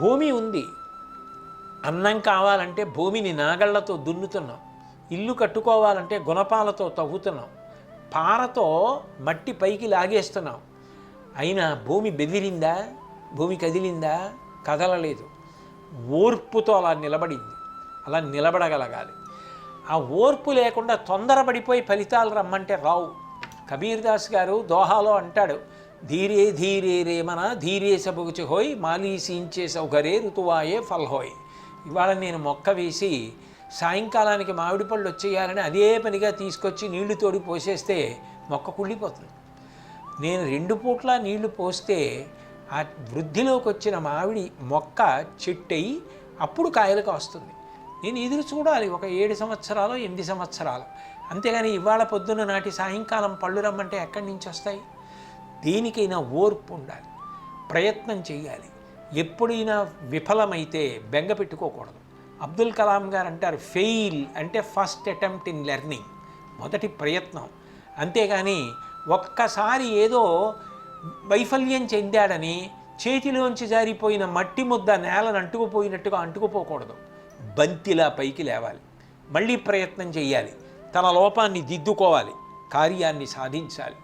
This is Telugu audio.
భూమి ఉంది. అన్నం కావాలంటే భూమిని నాగళ్ళతో దున్నుతున్నాం. ఇల్లు కట్టుకోవాలంటే గుణపాలతో తవ్వుతున్నాం. పారతో మట్టి పైకి లాగేస్తున్నాం. అయినా భూమి బెదిరిందా? భూమి కదిలిందా? కదలలేదు. ఓర్పుతో అలా నిలబడింది. అలా నిలబడగలగాలి. ఆ ఓర్పు లేకుండా తొందరపడిపోయి ఫలితాలు రమ్మంటే రావు. కబీర్దాస్ గారు దోహాలో అంటాడు ధీరే ధీరే రేమన ధీరే సబుగుచి హోయ్ మాలీసీంచే సౌకరే ఋతువాయే ఫల్హోయ్ ఇవాళ నేను మొక్క వేసి సాయంకాలానికి మామిడి పళ్ళు వచ్చేయాలని అదే పనిగా తీసుకొచ్చి నీళ్ళు తోడి పోసేస్తే మొక్క కుళ్ళిపోతుంది. నేను రెండు పూట్ల నీళ్ళు పోస్తే ఆ వృద్ధిలోకి వచ్చిన మామిడి మొక్క చెట్టయి అప్పుడు కాయలకు వస్తుంది. నేను ఎదురు చూడాలి ఒక ఏడు సంవత్సరాలు ఎనిమిది సంవత్సరాలు. అంతేగాని ఇవాళ పొద్దున్న నాటి సాయంకాలం పళ్ళు రమ్మంటే ఎక్కడి నుంచి వస్తాయి? దేనికైనా ఓర్పు ఉండాలి. ప్రయత్నం చేయాలి. ఎప్పుడైనా విఫలమైతే బెంగ పెట్టుకోకూడదు. అబ్దుల్ కలాం గారు అంటారు ఫెయిల్ అంటే ఫస్ట్ అటెంప్ట్ ఇన్ లెర్నింగ్. మొదటి ప్రయత్నం. అంతేగాని ఒక్కసారి ఏదో వైఫల్యం చెందాడని చేతిలోంచి జారిపోయిన మట్టి ముద్ద నేలను అంటుకుపోయినట్టుగా అంటుకుపోకూడదు. బంతిలా పైకి లేవాలి. మళ్ళీ ప్రయత్నం చేయాలి. తన లోపాన్ని దిద్దుకోవాలి. కార్యాన్ని సాధించాలి.